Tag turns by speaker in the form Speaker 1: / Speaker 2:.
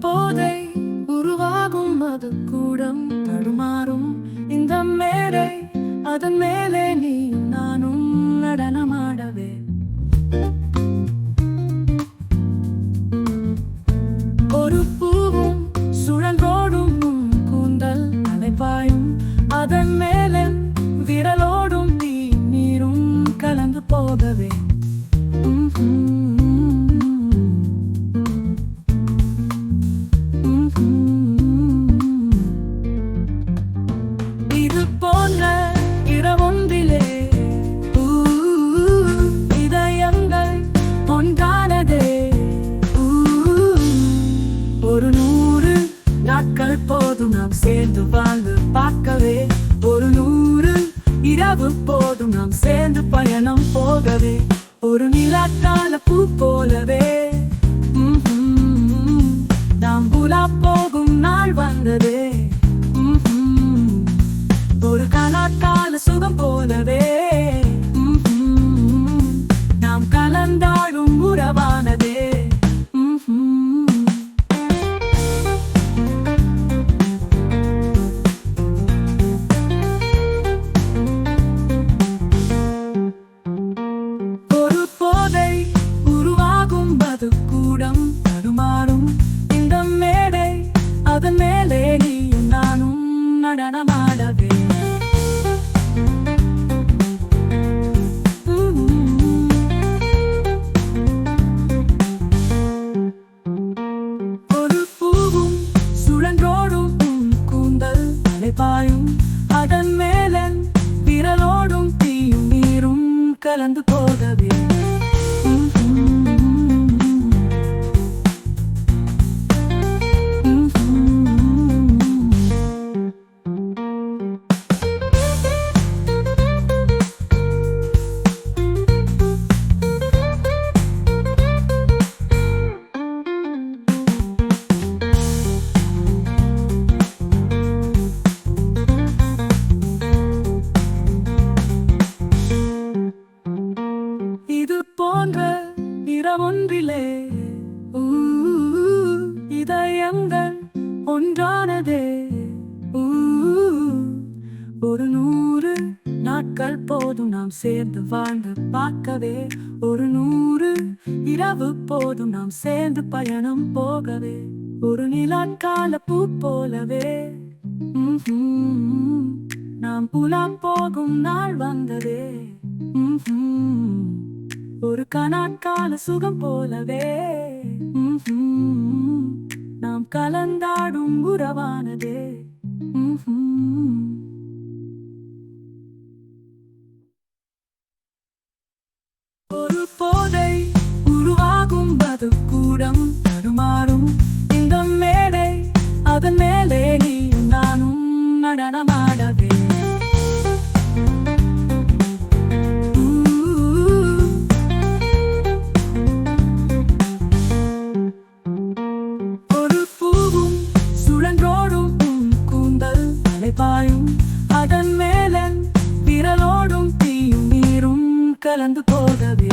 Speaker 1: போதை உருவாகும் அது கூடம் தடுமாறும். இந்த மேடை அதன் மேலே நீ நானும் நடனமாடவே. ஒரு பூவும் சுழன்றோடும் கூந்தல் அலைப்பாயும் அதன் மேலே விரலோடும் நீ நீரும் கலந்து போகவே. போன்ற இரவொன்றிலே. இதயங்கள் ஒன்றானதே ஒரு நூறு நாட்கள் போதும் நாம் சேர்ந்து வாழ்ந்து பார்க்கவே. ஒரு நூறு இரவு போதும் நாம் சேர்ந்து பயணம் போகவே. ஒரு நிலத்தால ஒரு கலாட்டான சுகம் போலவே. கலந்து போகவே நாங்கள் ஒன்றானதே. ஒரு நூறு நாட்கள் போதும் நாம் சேர்ந்து வாழ்ந்து பார்க்கவே. ஒரு நூறு இரவு போதும் நாம் சேர்ந்து பயணம் போகவே. ஒரு நிலாக்கால பூ போலவே. நாம் புலா போகும் நாள் வந்ததே. ஒரு கணக்கால சுகம் போலவே. கலந்தாடும் உறவானதே. கலந்து போகவே